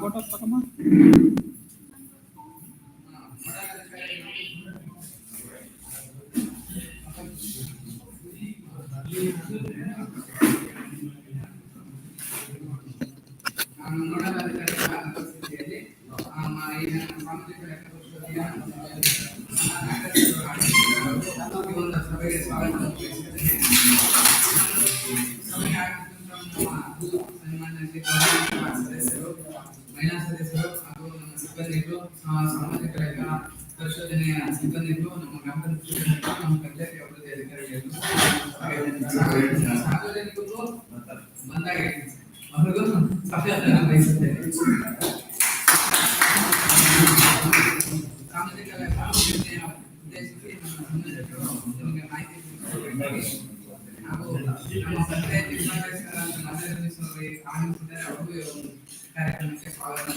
Photo ತಗೊಂಬ ಆಗಮಿಸಿದಂತ ನಮ್ಮ ಸನ್ಮಾನ್ಯ ಶ್ರೀ ಗೌರವಾನ್ವಿತ ಸದಸ್ಯರು ಮಹಿಳಾ ಸದಸ್ಯರು ಹಾಗೂ ನಮ್ಮ ಸಿಬ್ಬಂದಿಗಳು ಆ, ಸಾಮಾಜಿಕ ಲೆಕ್ಕ ಪರಿಶೋಧನೆಯ ಸಿಬ್ಬಂದಿಗಳು ನಮ್ಮ ಗ್ರಾಮ ಪಂಚಾಯತ್ ನಮ್ಮ ಪಂಚಾಯತ್ ಅಭಿವೃದ್ಧಿ ಅಧಿಕಾರಿಗಳು ಸಾರ್ವಜನಿಕರು ಬಂದಾಗ ಅವರಿಗೂ ಸ್ವಾಗತ ಬಯಸುತ್ತೇನೆ ಸಾಮಾಜಿಕ ಲೆಕ್ಕ ಯೋಜನೆಯ ಉದ್ದೇಶಿಸಿ ನಮ್ಮ ಸಂಯೋಜಕರು ನಿಮಗೆ ಮಾಹಿತಿ ತಿಳಿಸಿಕೊಡುತ್ತಾರೆ. ಹಾಗೂ ನಮ್ಮ ಪಂಚಾಯತ್ ವಿಭಾಗಸ್ಥರಾದ ಮಾರ್ಗದರ್ಶಕರು ಆಗಮಿಸಿದ್ದಾರೆ ಅವ್ರಿಗೂ ಈ ಒಂದು ಕಾರ್ಯಕ್ರಮಕ್ಕೆ ಸ್ವಾಗತ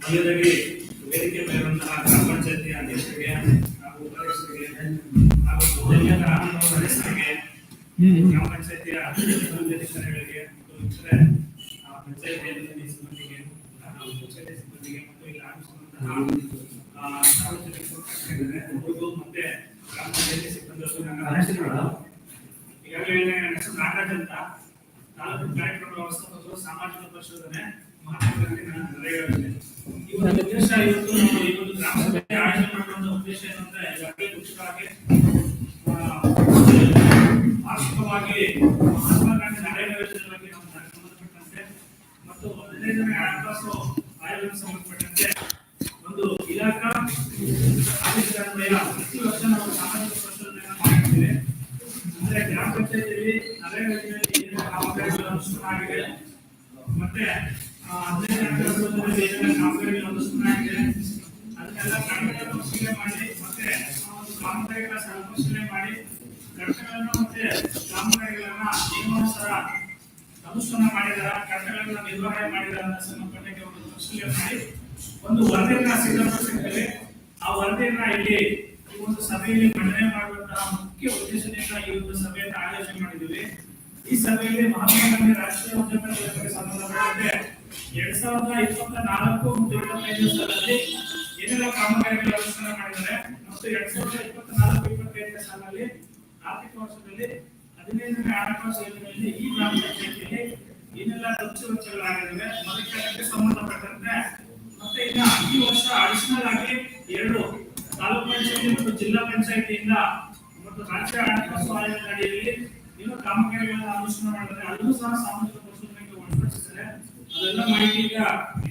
ಮೊದಲನೇದಾಗಿ ವೇದಿಕೆ ಮೇಲಿರುವಂತಹ ಗ್ರಾಮ ಪಂಚಾಯತಿ ಅಧ್ಯಕ್ಷರಿಗೆ ಹಾಗೂ ಉಪಾಧ್ಯಕ್ಷರಿಗೆ ಹಾಗೂ ಜಮೀನ ಸದಸ್ಯರಿಗೆ ಗ್ರಾಮ ಪಂಚಾಯತಿಯ ಅಧಿಕಾರಿಗಳಿಗೆ ಮತ್ತು ಇತರೆ ಆ, ಪಂಚಾಯತಿಯಲ್ಲಿ ಸಿಬ್ಬಂದಿಗೆ ಹಾಗೂ ಪಂಚಾಯತಿ ಸಿಬ್ಬಂದಿಗೆ ಮತ್ತು ಇಲ್ಲಿ ಆಗಮಿಸಿರುವಂತಹ ಮತ್ತೆ ಗ್ರಾಮ ಅಂತ ತಾಲೂಕು ಕಾರ್ಯಕ್ರಮ ವ್ಯವಸ್ಥಾಪಕರು ಸಾಮಾಜಿಕ ಪರಿಶೋಧನೆ ಮಹಾತ್ಮ ಗಾಂಧಿ ನನ್ನ ಒಂದು ಉದ್ದೇಶ ಇವತ್ತು ಪರಿಶೀಲನೆ ಮಾಡಿ ಘಟಕಗಳನ್ನು ಮತ್ತೆ ಕಾಮಗಾರಿಗಳನ್ನ ನಿಯಮಾನುಸಾರ ಅನುಷ್ಠಾನ ಮಾಡಿದಾರ ಕಟ್ಟಡಗಳನ್ನ ನಿರ್ವಹಣೆ ಮಾಡಿದಾರ ಅನ್ನೋ ಸಂಬಂಧಪಟ್ಟಂಗೆ ಒಂದು ಕೌಶಲ್ಯ ಮಾಡಿ ಒಂದು ವರದಿಯನ್ನ ಸಿದ್ಧಪಡಿಸಿದ್ದೇವೆ ಆ ವರದಿಯನ್ನ ಇಲ್ಲಿ ಈ ಒಂದು ಸಭೆಯಲ್ಲಿ ಮಂಡನೆ ಮಾಡುವಂತಹ ಮುಖ್ಯ ಉದ್ದೇಶದಿಂದ ಈ ಒಂದು ಸಭೆಯನ್ನು ಆಯೋಜನೆ ಮಾಡಿದ್ದೀವಿ. ಈ ಸಭೆಯಲ್ಲಿ ಮಹಾತ್ಮ ಗಾಂಧಿ ರಾಷ್ಟ್ರೀಯ ಉದ್ಯಮ ಯೋಜನೆಗೆ ಸಂಬಂಧಪಟ್ಟಂತೆ ಎರಡ್ ಸಾವಿರದ ಇಪ್ಪತ್ತ ನಾಲ್ಕು ಮತ್ತು ಇಪ್ಪತ್ತೈದು ಸಾಲಲ್ಲಿ ಏನೆಲ್ಲ ಕಾಮಗಾರಿಗಳು ಅನುಷ್ಠಾನ ಮಾಡಿದ್ದಾರೆ. ಮತ್ತು ಎರಡ್ ಸಾವಿರದ ಇಪ್ಪತ್ತ ನಾಲ್ಕು ಇಪ್ಪತ್ತೈದನೇ ಸಾಲಿನಲ್ಲಿ ಆರ್ಥಿಕ ವರ್ಷದಲ್ಲಿ ಹದಿನೈದನೇ ಹಣಕಾಸು ಯೋಜನೆಯಲ್ಲಿ ಈ ಗ್ರಾಮ ಪಂಚಾಯತಿಯಲ್ಲಿ ಏನೆಲ್ಲ ಖರ್ಚು ಆಗಿದೆ ಅದಕ್ಕೆ ಸಂಬಂಧಪಟ್ಟಂತೆ, ಮತ್ತೆ ಇನ್ನು ಈ ವರ್ಷ ಅಡಿಷನಲ್ ಆಗಿ ಎರಡು ತಾಲೂಕು ಪಂಚಾಯತಿ ಮತ್ತು ಜಿಲ್ಲಾ ಪಂಚಾಯತಿಯಿಂದ ಮತ್ತು ರಾಜ್ಯ ಹಣಕಾಸು ಆಯೋಗದ ಅಡಿಯಲ್ಲಿ ಏನು ಕಾಮಗಾರಿಗಳನ್ನ ಅನುಷ್ಠಾನ ಮಾಡಿದ್ರೆ ಅಲ್ಲೂ ಸಹ ಸಾಮಾಜಿಕ ಒಳಪಡಿಸಿದ್ದಾರೆ. ಅದೆಲ್ಲ ಮಾಹಿತಿ ಈಗ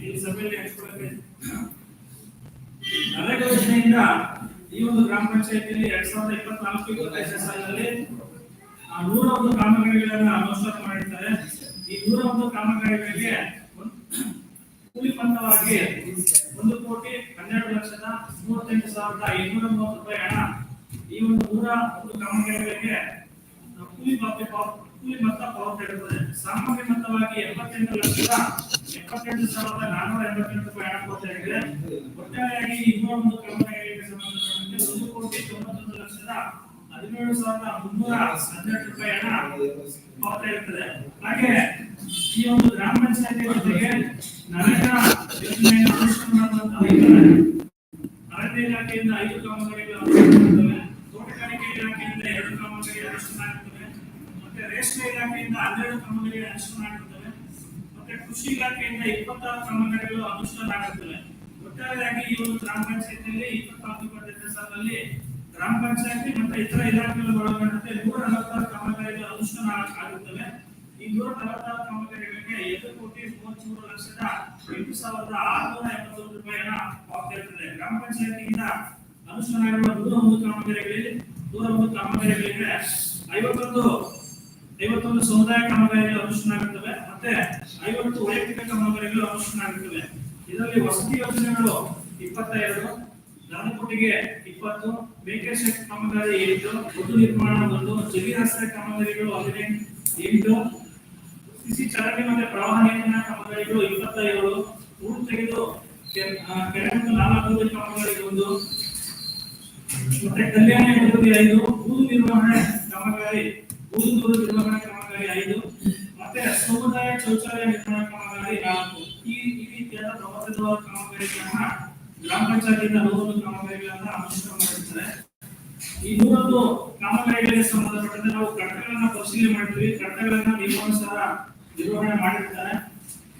ಈ ಸಭೆಯಲ್ಲಿ ಹಂಚ್ಕೊಳ್ಳಕ್ಕೆ ನರೇಗಾ ಯೋಜನೆಯಿಂದ ಈ ಒಂದು ಗ್ರಾಮ ಪಂಚಾಯತಿಯಲ್ಲಿ ಎರಡ್ ಸಾವಿರದ ಇಪ್ಪತ್ನಾಲ್ಕು ಇಪ್ಪತ್ತೈದನೇ ಸಾಲಿನಲ್ಲಿ ನೂರ ಒಂದು ಕಾಮಗಾರಿಗಳನ್ನ ಅನುಷ್ಠಾನ ಮಾಡಿರ್ತಾರೆ. ಈ ನೂರ ಒಂದು ಕಾಮಗಾರಿಗಳಿಗೆ ಕೂಲಿ ಪಂದವಾಗಿ ಒಂದು ಕೋಟಿ ಹನ್ನೆರಡು ಲಕ್ಷದ ಮೂವತ್ತೆಂಟು ಸಾವಿರದ ಐನೂರ ಮೂವತ್ತು ರೂಪಾಯಿ ಹಣ ಈ ಒಂದು ನೂರ ಒಂದು ಕಾಮಗಾರಿಗಳಿಗೆ ಕೂಲಿ ಪಾವತಿ ಕೂಲಿ ಮೊತ್ತ ಪಾವತಿ ಇರುತ್ತದೆ ಸಾಮಾನ್ಯ ಮೊತ್ತವಾಗಿ ಎಪ್ಪತ್ತೆಂಟು ಲಕ್ಷದ ಎಪ್ಪತ್ತೆಂಟು ಸಾವಿರದ ನಾನೂರ ಎಂಬತ್ತೆಂಟು ರೂಪಾಯಿ ಹಣ ಪಾವತಿಯಾಗಿದೆ ಒಟ್ಟಾರೆಯಾಗಿ ಈ ನೂರ ಒಂದು ಕಾಮಗಾರಿಗಳಿಗೆ ಸಂಬಂಧಪಟ್ಟಂತೆ ಒಂದು ಕೋಟಿ ತೊಂಬತ್ತೊಂದು ಲಕ್ಷದ ಹದಿನೇಳು ಸಾವಿರದ ಮುನ್ನೂರ ಹನ್ನೆರಡು ರೂಪಾಯಿ ಹಣ ಪಾವತಿ ಇರ್ತದೆ ಹಾಗೆ ಈ ಒಂದು ಗ್ರಾಮ ಪಂಚಾಯತಿ ಜೊತೆಗೆ ನರೇಗಾ ಯೋಜನೆಯನ್ನು ಅನುಷ್ಠಾನ ಮಾಡುವಂತಹ ಇಲಾಖೆಯಿಂದ ಐದು ಕ್ರಮಗಳಿಗೆ ತೋಟಗಾರಿಕೆ ಇಲಾಖೆಯಿಂದ ಎರಡು ಕ್ರಮಗಳಿಗೆ ಅನುಷ್ಠಾನ ಆಗುತ್ತವೆ ಮತ್ತೆ ರೇಷ್ಮೆ ಇಲಾಖೆಯಿಂದ ಹನ್ನೆರಡು ಕ್ರಮಗಳಿಗೆ ಅನುಷ್ಠಾನ ಆಗುತ್ತದೆ ಮತ್ತೆ ಕೃಷಿ ಇಲಾಖೆಯಿಂದ ಇಪ್ಪತ್ತಾರು ಕಾಮಗಾರಿಗಳು ಅನುಷ್ಠಾನ ಆಗುತ್ತವೆ. ಒಟ್ಟಾರೆಯಾಗಿ ಈ ಒಂದು ಗ್ರಾಮ ಪಂಚಾಯತಿಯಲ್ಲಿ ಇಪ್ಪತ್ನಾಲ್ಕು ಇಪ್ಪತ್ತೈದನೇ ಸಾಲಿನಲ್ಲಿ ಗ್ರಾಮ ಪಂಚಾಯತಿ ಮತ್ತೆ ಇತರ ಇಲಾಖೆಗಳು ಒಳಗೊಂಡಂತೆ ನೂರ ನಲವತ್ತಾರು ಕಾಮಗಾರಿಗಳು ಅನುಷ್ಠಾನ ಆಗುತ್ತವೆ. ಈ ನೂರ ನಲವತ್ತಾರು ಕಾಮಗಾರಿಗಳಿಗೆ ಎರಡು ಕೋಟಿ ಮೂವತ್ಮೂರು ಲಕ್ಷದ ಎಂಟು ಸಾವಿರದ ಆರುನೂರ ಎಪ್ಪತ್ತೊಂದು ರೂಪಾಯಿಯನ್ನ ಪಾವತಿ ಗ್ರಾಮ ಪಂಚಾಯತಿಯಿಂದ ಅನುಷ್ಠಾನ ಆಗಿರುವ ನೂರ ಒಂದು ಕಾಮಗಾರಿಗಳಲ್ಲಿ ನೂರ ಒಂದು ಕಾಮಗಾರಿಗಳಿಗೆ ಐವತ್ತೊಂದು ಐವತ್ತೊಂದು ಸಮುದಾಯ ಕಾಮಗಾರಿಗಳು ಅನುಷ್ಠಾನ ಆಗುತ್ತವೆ ಮತ್ತೆ ಐವತ್ತು ವೈಯಕ್ತಿಕ ಕಾಮಗಾರಿಗಳು ಅನುಷ್ಠಾನ ಆಗುತ್ತವೆ ಇದರಲ್ಲಿ ವಸತಿ ಯೋಜನೆಗಳು ಇಪ್ಪತ್ತೆರಡು ದಾನಕೋಟಿಗೆ ಇಪ್ಪತ್ತು ವೆಂಕಟೇಶ ಕಾಮಗಾರಿ ಎಂಟು ಒಟ್ಟು ನಿರ್ಮಾಣ ಒಂದು ಜಮೀರಾಸ್ತ್ರ ಕಾಮಗಾರಿಗಳು ಹದಿನೆಂಟು, ಎಂಟು, ಸಿಸಿ ಚರಂಡಿ ಮತ್ತೆ ಪ್ರವಾಹ ನಿಯಂತ್ರಣ ಕಾಮಗಾರಿಗಳು ಇಪ್ಪತ್ತೈದು, ಊರು ತೆಗೆದು ಕೆ- ನಾಲ್ಕು ಕಾಮಗಾರಿ ಒಂದು, ಮತ್ತೆ ಕಲ್ಯಾಣ ಐದು ಭೂ ನಿರ್ವಹಣೆ ಕಾಮಗಾರಿ ಬೂದು ನಿರ್ವಹಣಾ ಕಾಮಗಾರಿ ಐದು, ಮತ್ತೆ ಸಮುದಾಯ ಶೌಚಾಲಯ ನಿರ್ಮಾಣ ಕಾಮಗಾರಿ ನಾಲ್ಕು. ಈ ಈ ರೀತಿಯಾದ ಪ್ರವಾಸದ ಕಾಮಗಾರಿಗಳನ್ನ ಗ್ರಾಮ ಪಂಚಾಯತಿಯಿಂದ ನೂರೊಂದು ಕಾಮಗಾರಿಗಳನ್ನ ಅನುಷ್ಠಾನ ಮಾಡಿರ್ತಾರೆ ಈ ನೂರೊಂದು ಕಾಮಗಾರಿಗಳಿಗೆ ಸಂಬಂಧಪಟ್ಟಂತೆ ನಾವು ಕಟ್ಟಡಗಳನ್ನ ಪರಿಶೀಲನೆ ಮಾಡ್ತೀವಿ. ಕಟ್ಟಡಗಳನ್ನ ನಿಯಮಾನುಸಾರ ನಿರ್ವಹಣೆ ಮಾಡಿರ್ತಾರೆ.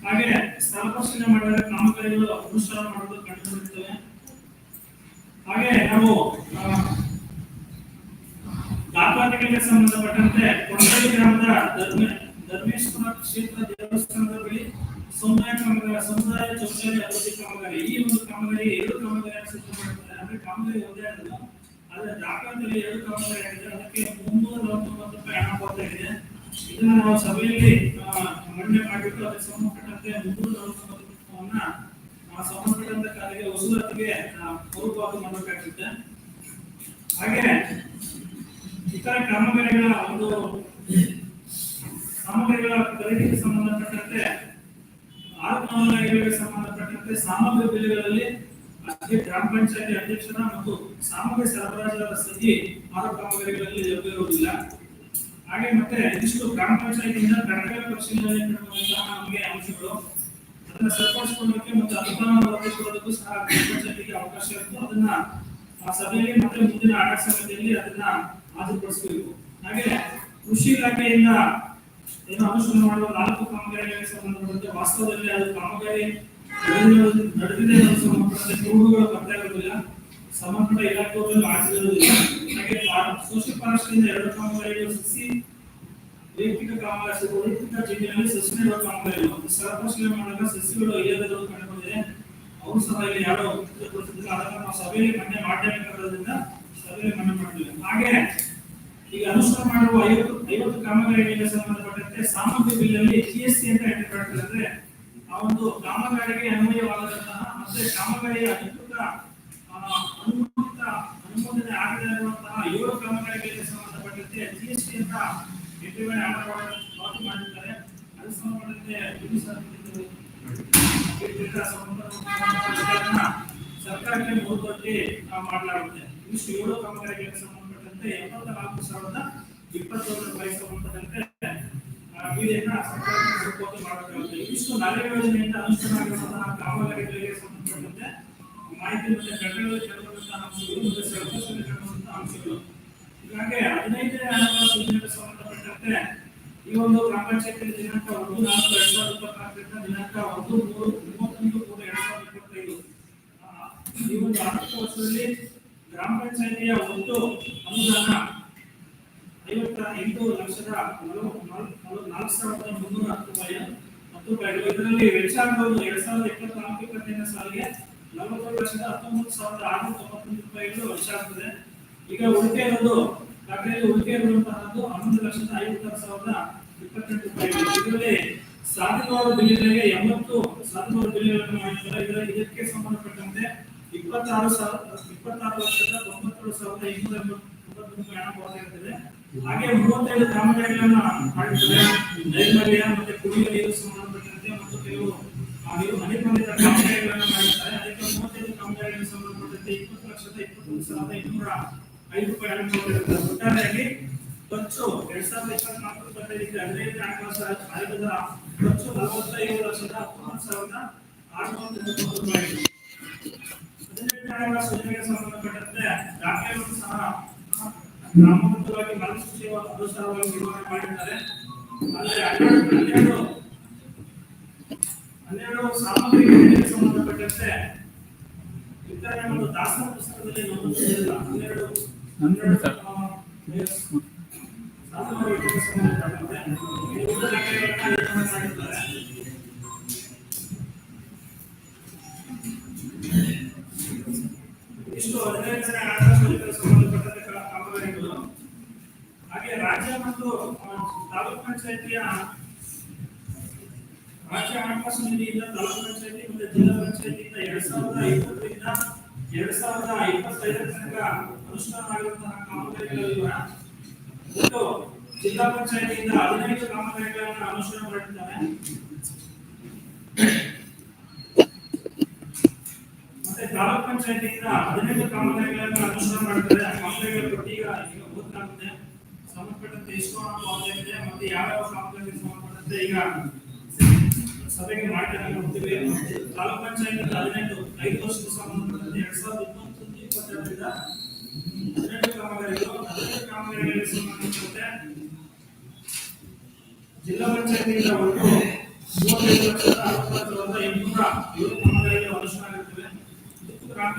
ಹಾಗೆ ಸ್ಥಳ ಪರಿಶೀಲನೆ ಮಾಡಿದಾಗ ಕಾಮಗಾರಿಗಳು ಅನುಷ್ಠಾನ ಮಾಡೋದು ಕಂಡುಬರುತ್ತವೆ ಹಾಗೆ ನಾವು ದಾಖಲಾತಿಗಳಿಗೆ ಸಂಬಂಧಪಟ್ಟಂತೆ ಕೊಂಡಳ್ಳಿ ಗ್ರಾಮದ ಧರ್ಮ, ಧರ್ಮೇಶ್ವರ ಕ್ಷೇತ್ರ ದೇವಸ್ಥಾನದ ಬಳಿ ಸಮುದಾಯ ಕಾಮಗಾರಿ ಸಮುದಾಯ ಶೌಚಾಲಯ ಅಭಿವೃದ್ಧಿ ಕಾಮಗಾರಿ ಈ ಒಂದು ಕಾಮಗಾರಿ ಎರಡು ಕಾಮಗಾರಿ ಸಿದ್ಧ ಮಾಡಿದ್ದಾರೆ. ಅಂದ್ರೆ ಕಾಮಗಾರಿ ಒಂದೇ ಅಲ್ಲ, ಆದ್ರೆ ದಾಖಲಾತಿಯಲ್ಲಿ ಎರಡು ಕಾಮಗಾರಿ ಆಗಿದೆ ಅದಕ್ಕೆ ಮುನ್ನೂರ ನಲವತ್ತೊಂಬತ್ತು ರೂಪಾಯಿ ಹಣ ಕೊಡ್ತಾಗಿದೆ ಇದನ್ನ ನಾವು ಸಭೆಯಲ್ಲಿ ಮಂಡನೆ ಮಾಡಿಬಿಟ್ಟು ಅದಕ್ಕೆ ಸಂಬಂಧಪಟ್ಟಂತೆ ಮುನ್ನೂರ ನಲವತ್ತೊಂಬತ್ತು ರೂಪಾಯಿಯನ್ನ ಸಂಬಂಧಪಟ್ಟಂತ ಕಾಲಿಗೆ ವಸೂಲಾತಿಗೆ ಪೂರ್ವಭಾವಿ ಮಾಡಬೇಕಾಗುತ್ತೆ ಹಾಗೆ ಇತರ ಕಾಮಗಾರಿಗಳ ಒಂದು ಕಾಮಗಾರಿಗಳ ಖರೀದಿಗೆ ಸಂಬಂಧಪಟ್ಟಂತೆ ಆರು ಸಂಬಂಧಪಟ್ಟಂತೆ ಸಾಮಗ್ರಿ ಬೆಲೆಗಳಲ್ಲಿ ಅಷ್ಟೇ ಗ್ರಾಮ ಪಂಚಾಯತಿ ಅಧ್ಯಕ್ಷರ ಮತ್ತು ಸಾಮಗ್ರಿ ಸರಬರಾಜರ ಸಹಿ ಆರು ಕಾಮಗಾರಿಗಳಲ್ಲಿ ಲಭ್ಯವಿರುವುದಿಲ್ಲ. ಹಾಗೆ ಮತ್ತೆ ಇದಿಷ್ಟು ಗ್ರಾಮ ಪಂಚಾಯತಿಯಿಂದ ಕಣಗಳ ಪರಿಶೀಲನೆ ನಮಗೆ ಅಂಶಗಳು. ಅದನ್ನ ಸರಿಪಡಿಸಿಕೊಳ್ಳೋಕೆ ಮತ್ತು ಅನುದಾನ ಒದಗಿಸಿಕೊಳ್ಳೋದಕ್ಕೂ ಸಹ ಗ್ರಾಮ ಪಂಚಾಯತಿಗೆ ಅವಕಾಶ ಇತ್ತು ಅದನ್ನ ಸಭೆಯಲ್ಲಿ ಮತ್ತೆ ಮುಂದಿನ ಆಡಳಿತ ಸಮಿತಿಯಲ್ಲಿ ಅದನ್ನ ಹಾಜರುಪಡಿಸಬೇಕು ಹಾಗೆ ಕೃಷಿ ಇಲಾಖೆಯಿಂದ ಏನು ಅನುಷ್ಠಾನ ಮಾಡುವ ನಾಲ್ಕು ಕಾಮಗಾರಿಗಳಿಗೆ ಸಂಬಂಧಪಟ್ಟಂತೆ ವಾಸ್ತವದಲ್ಲಿ ಅದು ಕಾಮಗಾರಿ ನಡೆದಿದೆ ಸಂಬಂಧಪಟ್ಟಂತೆ ಬರ್ತಾ ಇರೋದಿಲ್ಲ. ಸಂಬಂಧಪಟ್ಟ ಇಲಾಖೆಗಳು ಆಚರಿಸುವುದಿಲ್ಲ ಹಾಗೆ ಸೋಷಿಯಲ್ ಫಾರೆಸ್ಟ್ನಿಂದ ಎರಡು ಕಾಮಗಾರಿಗಳು ಸಸಿ ವೈಯಕ್ತಿಕ ಕಾಮಗಾರಿ ವೈಯಕ್ತಿಕ ಜಿಲ್ಲೆಯಲ್ಲಿ ಸಸಿ ನೆಡುವ ಕಾಮಗಾರಿಗಳು ಪರಿಶೀಲನೆ ಮಾಡಿದಾಗ ಸಸಿಗಳು ಇಲ್ಲದಿರುವುದು ಕಂಡುಬಂದಿದೆ. ಅವರು ಸಹ ಇಲ್ಲಿ ಯಾರೋ ಅದನ್ನು ನಾವು ಸಭೆಯಲ್ಲಿ ಮನ್ನೆ ಮಾಡಲೇಬೇಕಾದ್ರಿಂದ ಸಭೆಯಲ್ಲಿ ಮನ್ನೆ ಮಾಡಲಿಲ್ಲ ಹಾಗೆ ಈಗ ಅನುಷ್ಠಾನ ಮಾಡುವ ಐವತ್ತು ಐವತ್ತು ಕಾಮಗಾರಿಗಳಿಗೆ ಸಂಬಂಧಪಟ್ಟಂತೆ ಸಾಮಗ್ರಿ ಬಿಲ್ಲಲ್ಲಿ ಜಿ ಎಸ್ ಟಿ ಅಂತ ಎಂಟ್ರಿ ಮಾಡ್ತಾರೆ ಆ ಒಂದು ಕಾಮಗಾರಿಗೆ ಅನ್ವಯವಾದಂತಹ, ಮತ್ತೆ ಕಾಮಗಾರಿಯ ಅಧಿಕೃತ ಅನುಮೋದಿತ ಅನುಮೋದನೆ ಆಗದೇ ಇರುವಂತಹ ಏಳು ಕಾಮಗಾರಿಗಳಿಗೆ ಸಂಬಂಧಪಟ್ಟಂತೆ ಜಿ ಎಸ್ ಟಿ ಅಂತ ಮಾಡಿ ಹಣ ಪಾವತಿ ಮಾಡಿರ್ತಾರೆ. ಅದಕ್ಕೆ ಸಂಬಂಧಪಟ್ಟಂತೆ ಸರ್ಕಾರಕ್ಕೆ ಸರ್ಕಾರಕ್ಕೆ ಮೂಲಭೂತವಾಗಿ ಮಾಡಲಾಗುತ್ತೆ. ಇಷ್ಟು ಏಳು ಕಾಮಗಾರಿಗಳಿಗೆ ಸಂಬಂಧಪಟ್ಟಂತೆ ಎಪ್ಪತ್ತ ನಾಲ್ಕು ಸಾವಿರದ ಇಪ್ಪತ್ತೊಂದು ರೂಪಾಯಿ ಸಂಬಂಧಪಟ್ಟಂತೆ ಸರ್ಕಾರಕ್ಕೆ ಮೂಲಭೂತವಾಗಿ ಮಾಡಬೇಕಾಗುತ್ತೆ ಇಷ್ಟು ನರೇಗಾ ಯೋಜನೆಯಿಂದ ಅನುಷ್ಠಾನ ಆಗಿರುವಂತಹ ಕಾಮಗಾರಿಗಳಿಗೆ ಸಂಬಂಧಪಟ್ಟಂತೆ ಮಾಹಿತಿ ಮತ್ತೆ ಕಟ್ಟಡಗಳಲ್ಲಿ ಕಂಡುಬರುವಂತಹ ಅಂಶಗಳು ಮತ್ತೆ ಸರ್ಕಾರದಲ್ಲಿ ಕಂಡುಬರುವಂತಹ ಅಂಶಗಳು ಹೀಗಾಗಿ ಹದಿನೈದನೇ ಹಣಕಾಸು ಯೋಜನೆಗೆ ಸಂಬಂಧಪಟ್ಟಂತೆ ಈ ಒಂದು ಗ್ರಾಮ ಪಂಚಾಯತಿ ದಿನಾಂಕ ಒಂದು, ನಾಲ್ಕು, ಎರಡ್ ಸಾವಿರದ ಇಪ್ಪತ್ನಾಲ್ಕರಿಂದ ದಿನಾಂಕ ಒಂದು, ಮೂರು, ಮೂವತ್ತೊಂದು ಮೂರು ಎರಡ್ ಸಾವಿರದ ಇಪ್ಪತ್ತೈದು ಈ ಒಂದು ಆರ್ಥಿಕ ವರ್ಷದಲ್ಲಿ ಗ್ರಾಮ ಪಂಚಾಯಿತಿಯ ಒಟ್ಟು ಅನುದಾನ ಐವತ್ತ ಎಂಟು ಲಕ್ಷದ ನಾಲ್ಕು ಸಾವಿರದ ಮುನ್ನೂರ ಹತ್ತು ರೂಪಾಯಿ. ಇದರಲ್ಲಿ ವೆಚ್ಚ ಆಗುವುದು ಎರಡ್ ಸಾವಿರದ ಇಪ್ಪತ್ನಾಲ್ಕು ಇಪ್ಪತ್ತೈದನೇ ಸಾಲಿಗೆ ನಲವತ್ತೇಳು ಲಕ್ಷದ ಹತ್ತೊಂಬತ್ತು ಸಾವಿರದ ಆರುನೂರ ತೊಂಬತ್ತೊಂದು ರೂಪಾಯಿಗಳು ವೆಚ್ಚ ಆಗ್ತದೆ. ಈಗ ಉಳಿಕೆ ಇರೋದು ದಾಖಲೆಯಲ್ಲಿ ಉಳಿಕೆ ಇರುವಂತಹದ್ದು ಹನ್ನೊಂದು ಲಕ್ಷದ ಐವತ್ತಾರು ಸಾವಿರದ ಇಪ್ಪತ್ತೆಂಟು ರೂಪಾಯಿ ಇದರಲ್ಲಿ ಸಾಧನವಾದ ಬಿಲ್ಗಳಿಗೆ ಎಂಬತ್ತು ಸಾವಿರವಾರು ಬಿಲ್ಗಳನ್ನು ಮಾಡಿದ್ದಾರೆ. ಇದಕ್ಕೆ ಸಂಬಂಧಪಟ್ಟಂತೆ ಇಪ್ಪತ್ತಾರು ಸಾವಿರ, ಇಪ್ಪತ್ತಾರು ಲಕ್ಷದ ತೊಂಬತ್ತೇಳು ಸಾವಿರದ ಇನ್ನೂರ ಎಂಬತ್ತೊಂಬತ್ತು ಹಣ ಪಾವತಿಯಾಗುತ್ತದೆ ಹಾಗೆ ಮೂವತ್ತೈದು ಗ್ರಾಮಗಳನ್ನ ಮಾಡಿದ್ದಾರೆ ನೈರ್ಮಲ್ಯ ಮತ್ತೆ ಕುಡಿಯುವ ನೀರು ಸಂಬಂಧಪಟ್ಟಂತೆ ಮತ್ತು ಕೆಲವು, ಆ ನೀರು ಕಾಮಗಾರಿಗಳನ್ನು ಕಾಮಗಾರಿಗಳನ್ನ ಮಾಡಿದ್ದಾರೆ ಅದಕ್ಕೆ ಮೂವತ್ತೈದು ಕಾಮಗಾರಿಗಳಿಗೆ ಸಂಬಂಧಪಟ್ಟಂತೆ ಇಪ್ಪತ್ತು ಲಕ್ಷದ ಇಪ್ಪತ್ತೊಂದು ಸಾವಿರದ ಇನ್ನೂರ ಐದು ರೂಪಾಯಿ ಹಣ ಪಾವತಿಯಾಗುತ್ತದೆ ಒಟ್ಟಾರೆಯಾಗಿ ಖರ್ಚು ಎರಡ್ ಸಾವಿರದ ಇಪ್ಪತ್ನಾಲ್ಕು ಇಪ್ಪತ್ತೈದಕ್ಕೆ ಹದಿನೈದು ಹಣಕಾಸು ಆಯೋಗದ ಖರ್ಚು ನಲವತ್ತೈದು ಲಕ್ಷದ ಹತ್ತೊಂಬತ್ತು ಸಾವಿರದ ಆರುನೂರ ರೂಪಾಯಿ ಸಂಬಂಧಪಟ್ಟಂತೆ ದಾಖಲೆಗಳನ್ನು ಸಹ ಕ್ರಮಬದ್ಧವಾಗಿ ಮನಸ್ಸು ಅನುಸಾರವಾಗಿ ನಿರ್ವಹಣೆ ಮಾಡಿದ್ದಾರೆ. ಹನ್ನೆರಡು ಹನ್ನೆರಡು ಸಾಮಗ್ರಿಗಳಿಗೆ ಸಂಬಂಧಪಟ್ಟಂತೆ ಇತರ ಒಂದು ದಾಸರ ಪುಸ್ತಕದಲ್ಲಿ ನಮೂದಿಸಿಲ್ಲ ಹನ್ನೆರಡು ಹನ್ನೆರಡು. ಸಾಮಗ್ರಿಗಳಿಗೆ ಸಂಬಂಧಪಟ್ಟಂತೆ ಮಾಡಿದ್ದಾರೆ. ಪಂಚಾಯತಿಯ ರಾಜ್ಯ ಹಣಕಾಸು ನಿಧಿಯಿಂದ ತಾಲೂಕು ಪಂಚಾಯತಿ ಮತ್ತು ಜಿಲ್ಲಾ ಪಂಚಾಯತಿಯಿಂದ ಎರಡ್ ಸಾವಿರದ ಇಪ್ಪತ್ತರಿಂದ ಎರಡ್ ಸಾವಿರದ ಇಪ್ಪತ್ತೈದರ ತನಕ ಅನುಷ್ಠಾನ ಆಗಿರುವಂತಹ ಕಾಮಗಾರಿಗಳ ವಿವರ ಒಟ್ಟು ಜಿಲ್ಲಾ ಪಂಚಾಯತಿಯಿಂದ ಹದಿನೈದು ಕಾಮಗಾರಿಗಳನ್ನು ಅನುಷ್ಠಾನ ಮಾಡಿದ್ದಾರೆ. ಮತ್ತೆ ತಾಲೂಕ್ ಪಂಚಾಯತಿಯಿಂದ ಹದಿನೈದು ಕಾಮಗಾರಿಗಳನ್ನು ಅನುಷ್ಠಾನ ಮಾಡಿದ್ದಾರೆ ಆ ಕಾಮಗಾರಿಗಳ ಪಟ್ಟಿ ಈಗ ಓದ್ಲಾಗಿದೆ ಸಂಬಂಧಪಟ್ಟಂತೆ ಎಷ್ಟು ಇದೆ ಮತ್ತೆ ಯಾವ್ಯಾವ ಕಾಮಗಾರಿಗೆ ಸಂಬಂಧಪಟ್ಟಂತೆ ಈಗ ಸಭೆಗೆ ಮಾಡಿದ್ದಾರೆ ನೋಡ್ತೀವಿ ತಾಲೂಕ್ ಪಂಚಾಯತ್ ಹದಿನೆಂಟು, ಐದು ವರ್ಷಕ್ಕೆ ಸಂಬಂಧಪಟ್ಟಂತೆ ಎರಡ್ ಸಾವಿರದ ಇಪ್ಪತ್ತೊಂದು, ಇಪ್ಪತ್ತೆರಡರಿಂದ ಹದಿನೆಂಟು ಕಾಮಗಾರಿಗಳು ಹದಿನೆಂಟು ಕಾಮಗಾರಿಗಳಿಗೆ ಸಂಬಂಧಪಟ್ಟಂತೆ ಜಿಲ್ಲಾ ಪಂಚಾಯತಿಯಿಂದ ಒಟ್ಟು ಮೂವತ್ತೈದು ಲಕ್ಷದ ಅರವತ್ತು ಸಾವಿರದ ಎಂಟುನೂರ ಏಳು ಕಾಮಗಾರಿಗಳು ಅನುಷ್ಠಾನ ಆಗಿರ್ತವೆ ಗ್ರಾಮ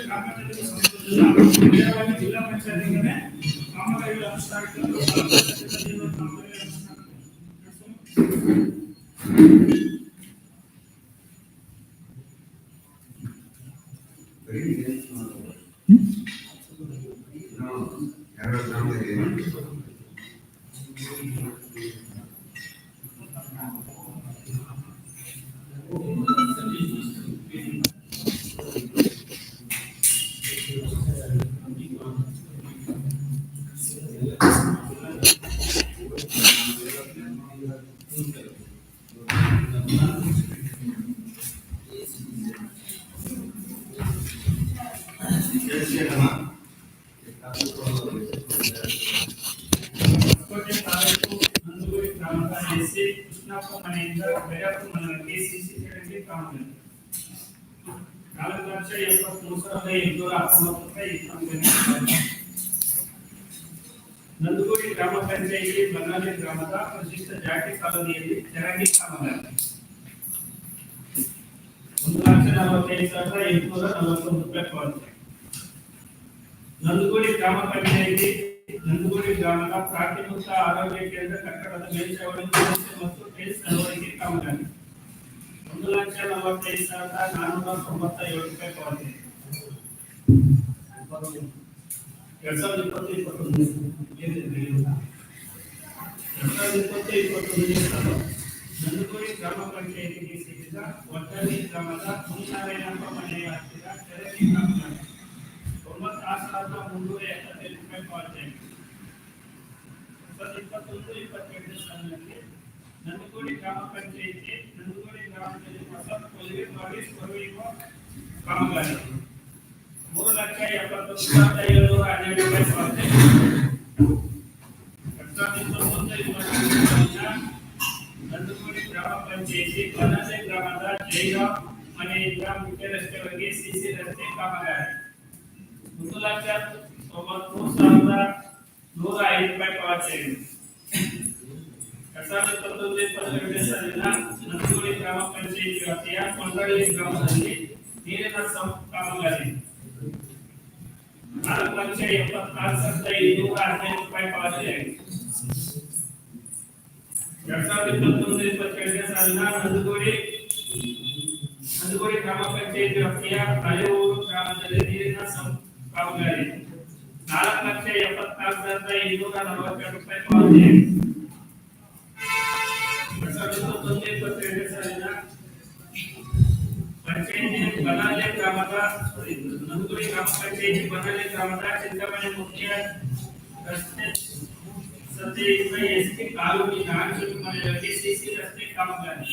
ಗ್ರಾಮ ಪಂಚಾಯತಿಗೆ ನೇರವಾಗಿ ಜಿಲ್ಲಾ ಪಂಚಾಯತಿಗೆ Thank you. ನಂದಗೂಡಿ ಗ್ರಾಮ ಪಂಚಾಯಿತಿ ಬನ್ನಾಲಿ ಗ್ರಾಮದ ಪ್ರಶಿಷ್ಟ ಜಾತಿ ಕಾಲೋನಿಯಲ್ಲಿ ಚರಂಡಿ ಕಾಮಗಾರಿ ಒಂದು ಲಕ್ಷ ನಲವತ್ತೈದು ಸಾವಿರದ ಎಂಟುನೂರ ನಲವತ್ತೊಂದು ರೂಪಾಯಿ ಪಾವತಿ ನಂದಗೂಡಿ ಗ್ರಾಮ ಪಂಚಾಯಿತಿ ನಂದಗೂಡಿ ಗ್ರಾಮದ ಪ್ರಾಥಮಿಕ ಆರೋಗ್ಯ ಕೇಂದ್ರ ಕಟ್ಟಡದ ಮೇಲ್ಛಾವಣಿ ದುರಸ್ತಿ ಮತ್ತು ಟೈಲ್ಸ್ ಅಳವಡಿಕೆ ಕಾಮಗಾರಿ ಒಂದು ಲಕ್ಷ ನಲವತ್ತೈದು ಸಾವಿರದ ನಾನ್ನೂರ ತೊಂಬತ್ತ ಏಳು ರೂಪಾಯಿ ಪಾವತಿ ಎರಡ್ ಸಾವಿರದ ಇಪ್ಪತ್ತು ಇಪ್ಪತ್ತೊಂದು ಏನಿದೆ ಇಲ್ಲ. ಎರಡ್ ಸಾವಿರದ ಇಪ್ಪತ್ತು ಇಪ್ಪತ್ತೊಂದು ನಂದಗೂಡಿ ಗ್ರಾಮ ಪಂಚಾಯಿತಿಗೆ ಸೇರಿದ ಒಟ್ಟಲ್ಲಿ ಗ್ರಾಮದ ಮುನಿನಾರಾಯಣಪ್ಪ ಮನೆಯ ಹತ್ತಿರ ಚರಂಡಿ ಕಾಮಗಾರಿ ಒಂಬತ್ತಾರು ಸಾವಿರದ ಮುನ್ನೂರ ಎಪ್ಪತ್ತೈದು ರೂಪಾಯಿ ಪಾವತಿ ಆಗಿದೆ. ಇಪ್ಪತ್ತು ಇಪ್ಪತ್ತೊಂದು ಇಪ್ಪತ್ತೆರಡನೇ ಸಾಲಿನಲ್ಲಿ ನಂದಗೋಡಿ ಗ್ರಾಮ ಪಂಚಾಯಿತಿ ನಂದಗೋಡಿ ಗ್ರಾಮದಲ್ಲಿ ಹೊಸ ಕೊಲ್ಲಿಗೆ ಮಾಡಿ ಕೊರೆಯುವ ಕಾಮಗಾರಿ ಮೂರು ಲಕ್ಷ ಎಪ್ಪತ್ತೊಂದು ಸಾವಿರದ ಏಳುನೂರ ಹನ್ನೆರಡು ರೂಪಾಯಿ ಪಾವತಿ ಆಗಿದೆ. ಎರಡ್ ಸಾವಿರದ ಇಪ್ಪತ್ತೊಂದು ಇಪ್ಪತ್ತೆರಡನೇ ಸಾಲಿನ ನಂದಗೋಡಿ ಗ್ರಾಮ ಪಂಚಾಯಿತಿ ಬನಸೆ ಗ್ರಾಮದ ಜೈರಾಮ್ ಮನೆಯಿಂದ ಮುಖ್ಯ ರಸ್ತೆವರೆಗೆ ಸಿಸಿ ರಸ್ತೆ ಕಾಮಗಾರಿ ನೂರ ಐದು ರೂಪಾಯಿ ಪಾವತಿ ಆಗಿದೆ ಎರಡ್ ಸಾವಿರದ ಇಪ್ಪತ್ತೊಂದು ಇಪ್ಪತ್ತೆರಡನೇ ಸಾಲಿನ ನಂದಗೂಡಿ ಗ್ರಾಮ ಪಂಚಾಯಿತಿ ವ್ಯಾಪ್ತಿಯ ಕೊಂಡಳ್ಳಿ ಗ್ರಾಮದಲ್ಲಿ ನೀರಿನ ಸಂಪ್ ಕಾಮಗಾರಿ ನಾಲ್ಕು ಲಕ್ಷ ಎಪ್ಪತ್ತಾರು ಸಾವಿರದ ಇನ್ನೂರ ಹದಿನೈದು ರೂಪಾಯಿ ಪಾವತಿ ಆಗಿದೆ ಎರಡ್ ಸಾವಿರದ ಇಪ್ಪತ್ತೊಂದು ಇಪ್ಪತ್ತೆರಡನೇ ಸಾಲಿನ ನಂದಗೂಡಿ ನಂದಗೂಡಿ ಗ್ರಾಮ ಪಂಚಾಯತ್ ವ್ಯಾಪ್ತಿಯ ಹಳೆಯೂರು ಗ್ರಾಮದಲ್ಲಿ ನೀರಿನ ಸಂಪ್ ಕಾಮಗಾರಿ ನಾಲ್ಕು ಲಕ್ಷ ಎಪ್ಪತ್ತಾರು ಸಾವಿರದ ಇನ್ನೂರ ನಲವತ್ತೆರಡು ರೂಪಾಯಿ ಪಾವತಿ ಎರಡ್ ಸಾವಿರದ ಇಪ್ಪತ್ತೊಂದು ಇಪ್ಪತ್ತೆರಡನೇ ಸಾಲಿನ ಪಂಚಾಯತಿ ಬನಾಲೆ ಗ್ರಾಮದ ನಂದಗೂಡಿ ಗ್ರಾಮ ಪಂಚಾಯತಿ ಬನಾಲೆ ಗ್ರಾಮದ ಚಿಂತಾಮಣಿ ಮುಖ್ಯ ರಸ್ತೆ ಸದ್ಯದಿಂದ ಎಸ್ಪಿ ಕಾಲೋನಿ ನಾಲ್ಕು ಮನೆಗಳಿಗೆ ಸಿಸಿ ರಸ್ತೆ ಕಾಮಗಾರಿ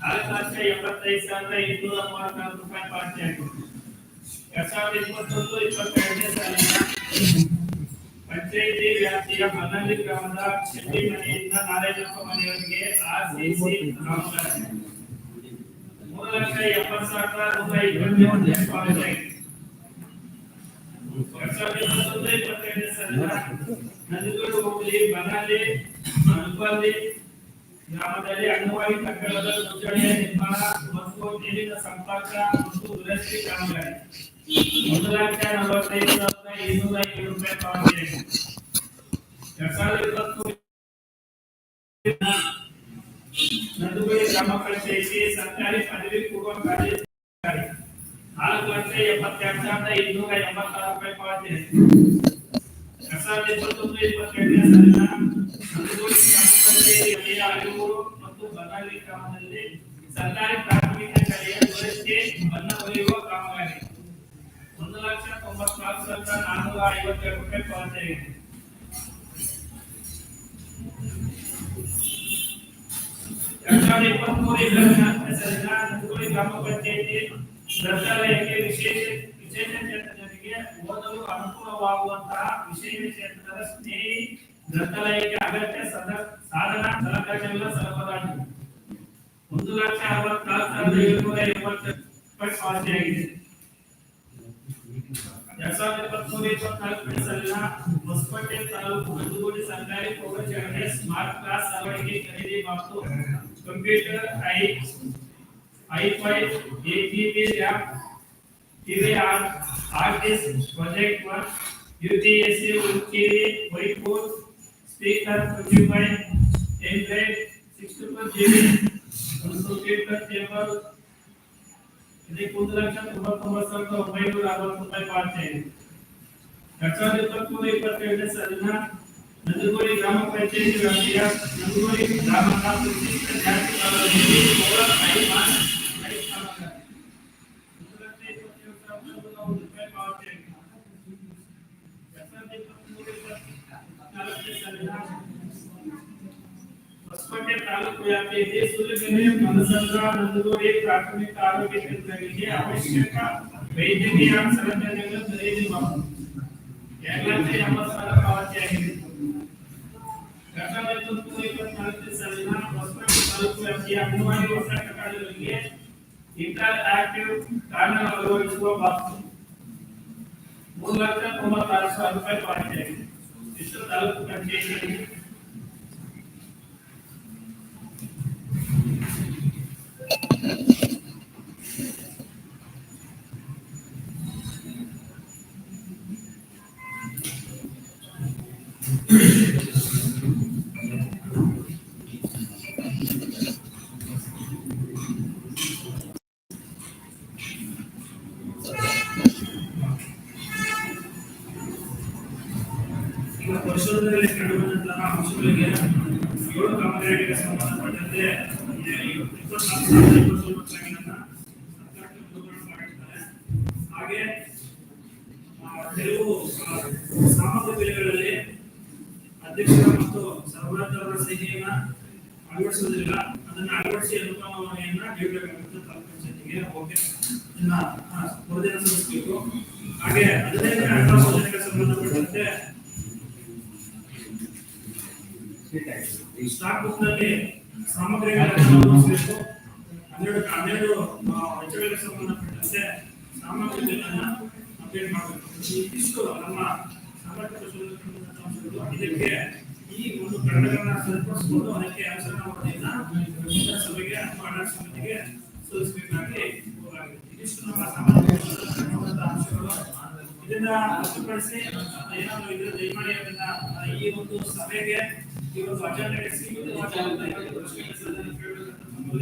ನಾಲ್ಕು ಲಕ್ಷ ಎಪ್ಪತ್ತೈದು ಸಾವಿರದ ಇನ್ನೂರ ಮೂವತ್ನಾಲ್ಕು ರೂಪಾಯಿ ಪಾವತಿ ಪಂಚಾಯಿತಿ ವ್ಯಾಪ್ತಿಯ ಮನ್ನಳ್ಳಿ ಗ್ರಾಮದ ಶೆಟ್ಟಿ ಮನೆಯಿಂದ ನಾರಾಯಣಪ್ಪ ಮನೆಯವರಿಗೆ ಆರ್ಸಿಸಿ ಕಾಮಗಾರಿ ಮೂರು ಲಕ್ಷ ಎಪ್ಪತ್ತು ಸಾವಿರದ ನೂರ ಇಪ್ಪತ್ತೇಳು ರೂಪಾಯಿ ಪಾವತಿ ಆಗಿದೆ ಎರಡ್ ಸಾವಿರದ ಇಪ್ಪತ್ತೊಂದು ಇಪ್ಪತ್ತೆರಡನೇ ಸಾಲಿನ ನಂಜನಗೂಡು ಹೋಬಳಿ ಬನಾಲಿ ಅನುಪಲ್ಲಿ ಗ್ರಾಮದಲ್ಲಿ ಅಂಗನವಾಡಿ ಕಟ್ಟಡದ ಮುಚ್ಚಳಿಯ ನಿರ್ಮಾಣ ಮತ್ತು ನೀರಿನ ಸಂಪರ್ಕ ಮತ್ತು ದುರಸ್ತಿ ಕಾಮಗಾರಿ ಒಂದು ಲಕ್ಷ ನಲವತ್ತೈದು ಸಾವಿರದ ಇನ್ನೂರ ಐದು ರೂಪಾಯಿ ಪಾವತಿ ಆಗಿದೆ. ಎರಡ್ ಸಾವಿರದ ಇಪ್ಪತ್ತು ನಂದುಗುಳಿ ಗ್ರಾಮ ಪಂಚಾಯಿತಿ ಸರ್ಕಾರಿ ಪದವಿ ಪೂರ್ವ ಕಾಲೇಜು ನಾಲ್ಕು ಲಕ್ಷ ಎಪ್ಪತ್ತೆರಡು ಸಾವಿರದ ಇನ್ನೂರ ಎಂಬತ್ತಾರು ರೂಪಾಯಿ ಪಾವತಿ ರಸಾಯನ ಇಪ್ಪತ್ತೊಂದು ಇಪ್ಪತ್ತೆರಡನೇ ಸಾಲಿನ ಅರಿವು ಮತ್ತು ಬದಲಿ ಕ್ರಮದಲ್ಲಿ ಸರ್ಕಾರಿ ಪ್ರಾಥಮಿಕ ಶಾಲೆಯ ದುರಸ್ತಿ ಬಣ್ಣ ಹೊಲಿಯುವ ಕಾಮಗಾರಿ ಒಂದು ಲಕ್ಷ ತೊಂಬತ್ನಾಲ್ಕು ಸಾವಿರದ ನಾನ್ನೂರ ಐವತ್ತೆರಡು ರೂಪಾಯಿ ಪಾವತಿಯಾಗಿದೆ ಎರಡ್ ಸಾವಿರದ ಇಪ್ಪತ್ತ್ ಮೂರು ಇಪ್ಪತ್ನಾಲ್ಕನೇ ಸಾಲಿನ ಗ್ರಾಮ ಪಂಚಾಯಿತಿ ಗ್ರಂಥಾಲಯಕ್ಕೆ ವಿಶೇಷ ವಿಶೇಷ ಓದಲು ಅನುಕೂಲವಾಗುವಂತಹ ವಿಶೇಷಚೇತನರ ಸ್ನೇಹಿ ಗ್ರಂಥಾಲಯಕ್ಕೆ ಅಗತ್ಯ ಸದ- ಸಾಧನ ಸಲಕರಣೆಗಳ ಸರಬರಾಜು ಒಂದು ಲಕ್ಷ ಅರವತ್ನಾಲ್ಕು ಸಾವಿರದ ಏಳುನೂರ ಎಂಬತ್ತು ರೂಪಾಯಿ ಪಾವತಿಯಾಗಿದೆ ಎರಡ್ ಸಾವಿರದ ಇಪ್ಪತ್ಮೂರು ಇಪ್ಪತ್ನಾಲ್ಕನೇ ಸಾಲಿನ ಹೊಸಕೋಟೆ ತಾಲೂಕು ನಂದಗುಡಿ ಸರ್ಕಾರಿ ಪ್ರೌಢಶಾಲೆಗೆ ಸ್ಮಾರ್ಟ್ ಕ್ಲಾಸ್ ಅಳವಡಿಕೆ ಖರೀದಿ ಮತ್ತು computer I high five eight GB RAM इसे आप आज इस प्रोजेक्ट पर यूटीएसए के लिए वही course speaker producer Android 64 GB 200 का टेबल ఇది కొంత లక్షల తొంభై సంవత్సరాలతో మొబైల్ రాబోతున్నాయి పార్టీ లక్షల తక్కువ ఇప్పటి ఏడు సరిన నందుకూరి గ్రామ పంచాయతీ వ్యాప్తిగా నందుకూరి గ్రామ కాపు జాతీయ ಹೊಸಕೋಟೆ ತಾಲೂಕು ವ್ಯಾಪ್ತಿಯಲ್ಲಿ ಸೂರ್ಯಕೆರೆ ಮನಸಂದ್ರ ನಂದಗೋಡಿ ಪ್ರಾಥಮಿಕ ಆರೋಗ್ಯ ಕೇಂದ್ರಗಳಿಗೆ ಅವಶ್ಯಕ ವೈದ್ಯಕೀಯ ಸಲಕರಣೆಗಳ ಖರೀದಿ ಮಾಡುವುದು ಎರಡು ಲಕ್ಷ ಎಂಬತ್ತು ಸಾವಿರ ಪಾವತಿಯಾಗಿದೆ ಎರಡ್ ಸಾವಿರದ ಇಪ್ಪತ್ಮೂರು ಇಪ್ಪತ್ನಾಲ್ಕನೇ ಸಾಲಿನ ಹೊಸಕೋಟೆ ತಾಲೂಕು ವ್ಯಾಪ್ತಿಯ ಅಂಗನವಾಡಿ ಹೊಸ ಕಟ್ಟಡಗಳಿಗೆ ಇಂಟರ್ ಆಕ್ಟಿವ್ ಕಾರ್ಡ್ ಅಳವಡಿಸುವ ಬಾಕಿ ಮೂರು ಲಕ್ಷ ತೊಂಬತ್ತಾರು ಸಾವಿರ ರೂಪಾಯಿ ಪಾವತಿಯಾಗಿದೆ ಇಷ್ಟು ತಾಲೂಕು ಪಂಚಾಯತಿಯಲ್ಲಿ ಕಾಮಗಾರಿಗಳಿಗೆ ಸಂಬಂಧಪಟ್ಟಂತೆ ಇಪ್ಪತ್ನಾಲ್ಕು ಇಪ್ಪತ್ತೊಂಬತ್ತು ಮಾಡಿರ್ತಾರೆ ಹಾಗೆ ಕೆಲವು ಅಳವಡಿಸೋದಿಲ್ಲ ಅದನ್ನ ಅಳವಡಿಸಿ ಅನುಕ್ರಮವನ್ನ ನೀಡಬೇಕಾಗುತ್ತೆ ತಾಲೂಕು ಪಂಚಾಯತಿಗೆ ಓಕೆ ಹಾಗೆ ಹದಿನೈದನೇ ಹಣಕಾಸು ಯೋಜನೆಗೆ ಸಂಬಂಧಪಟ್ಟಂತೆ ಈ ಸ್ಟಾಕ್ ಬುಕ್ನಲ್ಲಿ ಸಾಮಗ್ರಿಗಳನ್ನು ಸಾಮಗ್ರಿಗಳನ್ನ ಅಪ್ಡೇಟ್ ಮಾಡಬೇಕು. ಇಷ್ಟು ನಮ್ಮ ಸಾಮರ್ಥ್ಯ ಈ ಒಂದು ಕನ್ನಡಗಳನ್ನ ಸರಿಪಡಿಸಿಕೊಂಡು ಅದಕ್ಕೆ ಸಭೆಗೆ ಅಥವಾ ಆಡಳಿತ ಸಮಿತಿಗೆ ಸಲ್ಲಿಸಬೇಕಾಗಿ ಇದಿಷ್ಟು ನಮ್ಮ ಪರಿಶೋಧನೆ ಅಂಶಗಳು ಇದನ್ನ ಹೊರತುಪಡಿಸಿ ಏನಾದ್ರು ಇದ್ರೆ ದಯಮಾಡಿ ಅದನ್ನ ಆ, ಈ ಒಂದು ಸಭೆಗೆ ಈ ಒಂದು ಅಜೆಂಡಾಗೆ ಸೀಮಿತವಾದಂತ ಈ ಒಂದು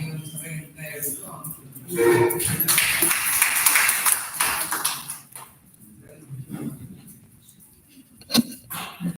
Amen.